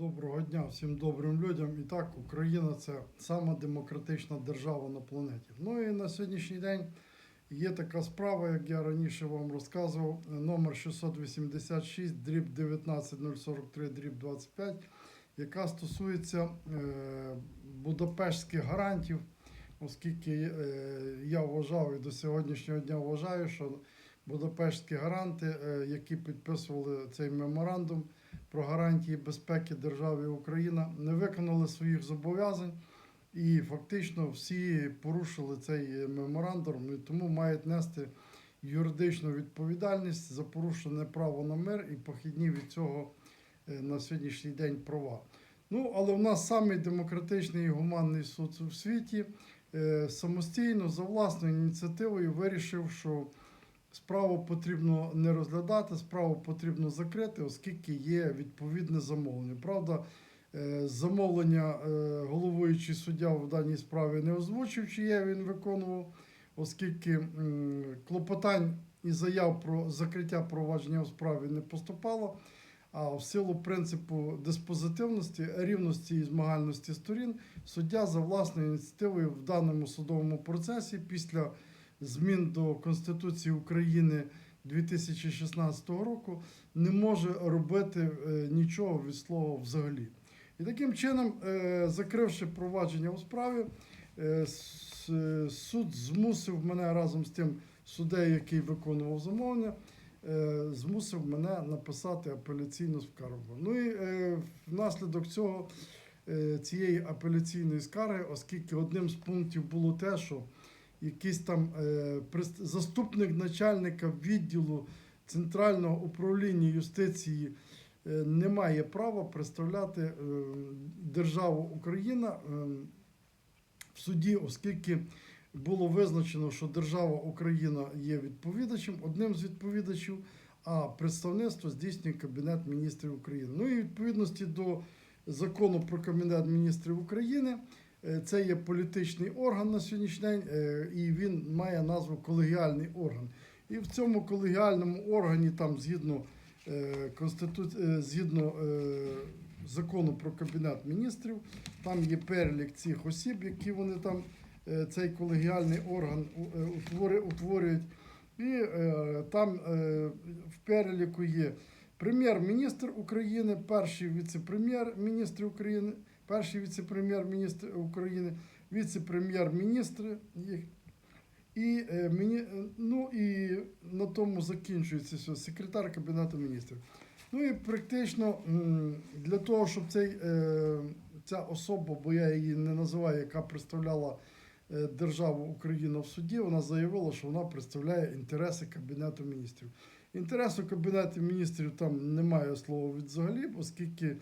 Доброго дня всім добрим людям. І так, Україна це сама демократична держава на планеті. Ну і на сьогоднішній день є така справа, як я раніше вам розказував, номер 686, дріб 19043, дріб 25, яка стосується е, будапештських гарантів, оскільки е, я вважав і до сьогоднішнього дня вважаю, що Будапештські гаранти, е, які підписували цей меморандум про гарантії безпеки держави Україна, не виконали своїх зобов'язань і фактично всі порушили цей меморандум, і тому мають нести юридичну відповідальність за порушене право на мир і похідні від цього е, на сьогоднішній день права. Ну, але в нас самий демократичний і гуманний суд у світі е, самостійно за власною ініціативою вирішив, що Справу потрібно не розглядати, справу потрібно закрити, оскільки є відповідне замовлення. Правда, е, замовлення е, головуючий суддя в даній справі не озвучив, чиє він виконував, оскільки клопотань і заяв про закриття провадження у справі не поступало. А в силу принципу диспозитивності, рівності і змагальності сторін, суддя за власною ініціативою в даному судовому процесі після змін до Конституції України 2016 року не може робити е, нічого від слова взагалі. І таким чином, е, закривши провадження у справі, е, суд змусив мене разом з тим суддею, який виконував замовлення, змусив мене написати апеляційну скаргу. Ну і внаслідок цього цієї апеляційної скарги, оскільки одним з пунктів було те, що якийсь там е, заступник начальника відділу Центрального управління юстиції е, не має права представляти е, державу Україна в суді, оскільки було визначено, що держава Україна є відповідачем, одним з відповідачів, а представництво здійснює Кабінет міністрів України. Ну і відповідності до закону про Кабінет міністрів України. Е, Це є політичний орган на сьогоднішній день, е, і він має назву колегіальний орган. І в цьому колегіальному органі, там згідно е, конститу... е, згідно закону про кабінет міністрів, там є перелік цих осіб, які вони там цей колегіальний орган утворюють. І там в переліку є прем'єр-міністр України, перший віце-прем'єр-міністр України, перший віце-прем'єр-міністр України, віце-прем'єр-міністри їх. І, е, мені, е, ну, і на тому закінчується все, секретар Кабінету міністрів. Ну і практично для того, щоб цей, е, ця особа, бо я її не називаю, яка представляла державу Україна в суді, вона заявила, що вона представляє інтереси Кабінету міністрів. Інтересу Кабінету міністрів там немає слова взагалі, оскільки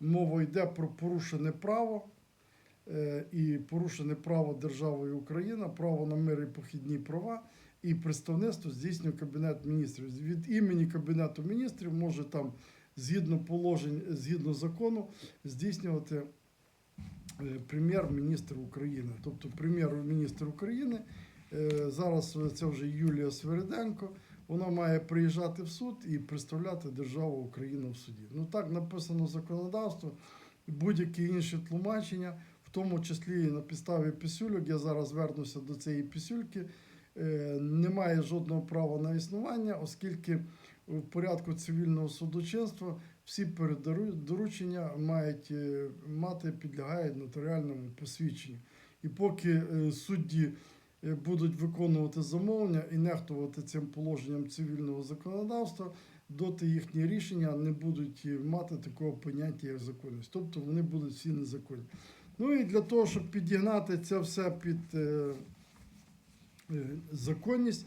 мова йде про порушене право е, і порушене право державою Україна, право на мир і похідні права, і представництво здійснює Кабінет міністрів. Від імені Кабінету міністрів може там згідно положень, згідно закону, здійснювати е, прем'єр-міністр України. Тобто прем'єр-міністр України, е, зараз це вже Юлія Свериденко, вона має приїжджати в суд і представляти державу Україну в суді. Ну так написано законодавство, будь-які інші тлумачення, в тому числі і на підставі пісюльок, я зараз вернуся до цієї пісюльки, е, немає жодного права на існування, оскільки в порядку цивільного судочинства всі передару- доручення мають е, мати підлягають нотаріальному посвідченню. І поки е, судді будуть виконувати замовлення і нехтувати цим положенням цивільного законодавства, доти їхні рішення не будуть мати такого поняття, як законність. Тобто вони будуть всі незаконні. Ну і для того, щоб підігнати це все під е, е, законність,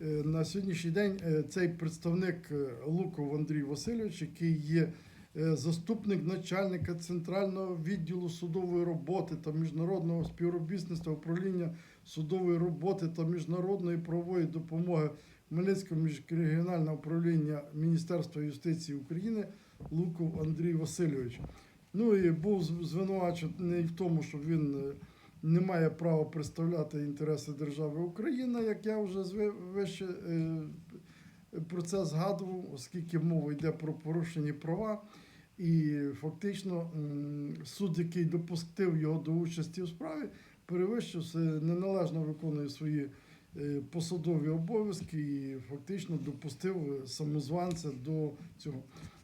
е, на сьогоднішній день цей представник Луков Андрій Васильович, який є заступник начальника Центрального відділу судової роботи та міжнародного співробітництва управління судової роботи та міжнародної правової допомоги Хмельницького міжрегіонального управління Міністерства юстиції України Луков Андрій Васильович. Ну і був звинувачений в тому, що він е, не має права представляти інтереси держави Україна, як я вже вище е, про це згадував, оскільки мова йде про порушені права. І фактично суд, який допустив його до участі в справі, перевищив се- неналежно виконує свої е, посадові обов'язки і фактично допустив самозванця до цього.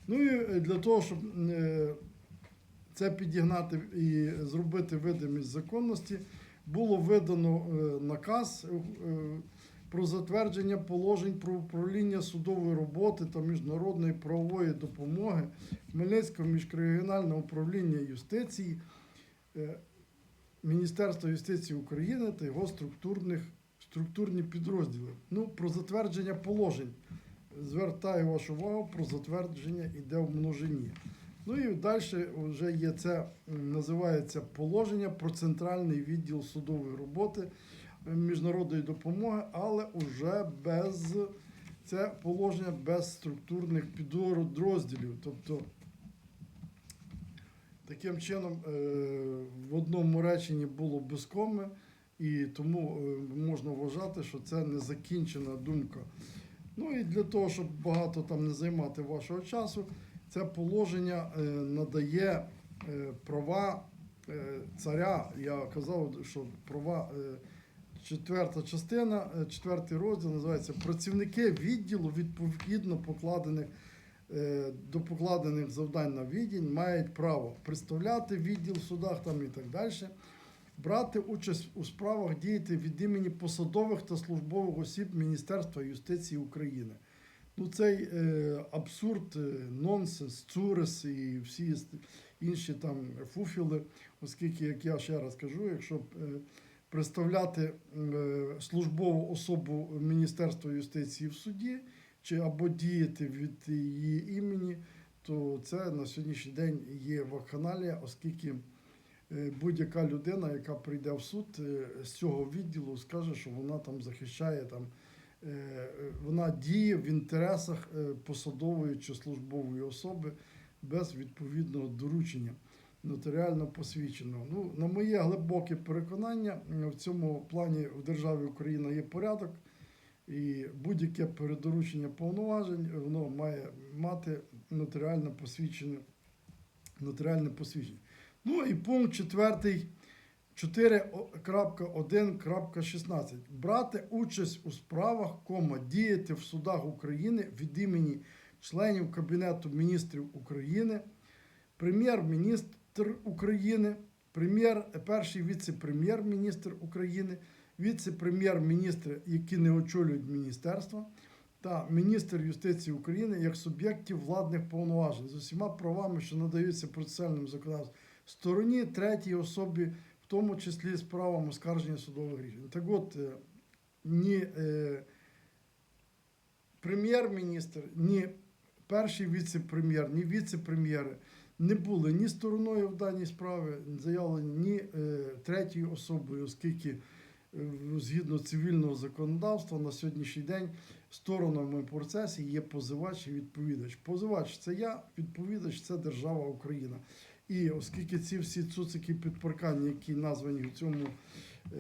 Ну і е, для того, щоб е, це підігнати і зробити видимість законності, було видано наказ про затвердження положень про управління судової роботи та міжнародної правової допомоги Хмельницького міжрегіонального управління юстиції, Міністерства юстиції України та його структурних структурні підрозділи. Ну, про затвердження положень. Звертаю вашу увагу про затвердження іде в множині. Ну і далі вже є це, називається положення про центральний відділ судової роботи е, міжнародної допомоги, але вже без це положення без структурних підрозділів. Тобто таким чином е, в одному реченні було без і тому е, можна вважати, що це незакінчена думка. Ну і для того, щоб багато там не займати вашого часу, це положення е, надає права царя. Я казав, що права. Четверта частина, четвертий розділ називається Працівники відділу відповідно покладених до покладених завдань на відділ мають право представляти відділ в судах там і так далі, брати участь у справах, діяти від імені посадових та службових осіб Міністерства юстиції України. Ну, цей е, абсурд, е, нонсенс, цурес і всі інші там фуфіли, оскільки, як я ще раз кажу, якщо е, представляти е, службову особу Міністерства юстиції в суді, чи або діяти від її імені, то це на сьогоднішній день є вакханалія, оскільки е, будь-яка людина, яка прийде в суд е, з цього відділу, скаже, що вона там захищає там. е, Вона діє в інтересах посадової чи службової особи без відповідного доручення нотаріально посвідченого. Ну, на моє глибоке переконання, в цьому плані в державі Україна є порядок, і будь-яке передоручення повноважень воно має мати нотаріально посвідчене нотаріальне посвідчення. Ну і пункт четвертий 4.1.16. Брати участь у справах, кома, діяти в судах України від імені членів Кабінету міністрів України, прем'єр-міністр України, прем'єр, перший віце-прем'єр-міністр України, віце-прем'єр-міністри, які не очолюють міністерства, та міністр юстиції України як суб'єктів владних повноважень з усіма правами, що надаються процесуальним законодавством, стороні третій особі, в тому числі з правом оскарження судових рішень. Так от, е, ні е, прем'єр-міністр, ні перший віце-прем'єр, ні віце-прем'єри не були ні стороною в даній справі, заявлені ні е, третьою особою, оскільки згідно цивільного законодавства на сьогоднішній день сторонами в процесі є позивач і відповідач. Позивач це я, відповідач це держава Україна. І оскільки ці всі цуцики підпаркання, які названі в цьому,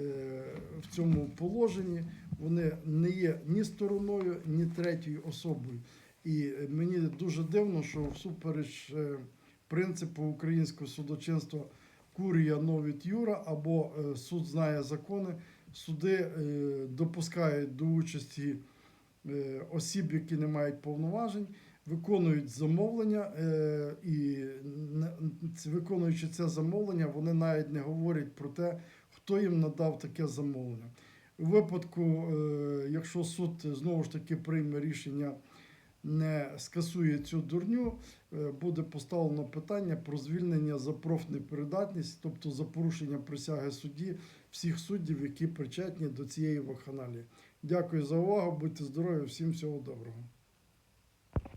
е, в цьому положенні, вони не є ні стороною, ні третьою особою. І е, мені дуже дивно, що всупереч е, принципу українського судочинства курія новіт юра або е, суд знає закони, суди е, допускають до участі е, осіб, які не мають повноважень, виконують замовлення, е, і виконуючи це замовлення, вони навіть не говорять про те, хто їм надав таке замовлення. У випадку, якщо суд знову ж таки прийме рішення, не скасує цю дурню, буде поставлено питання про звільнення за профнепридатність, тобто за порушення присяги судді всіх суддів, які причетні до цієї вакханалії. Дякую за увагу, будьте здорові, всім всього доброго.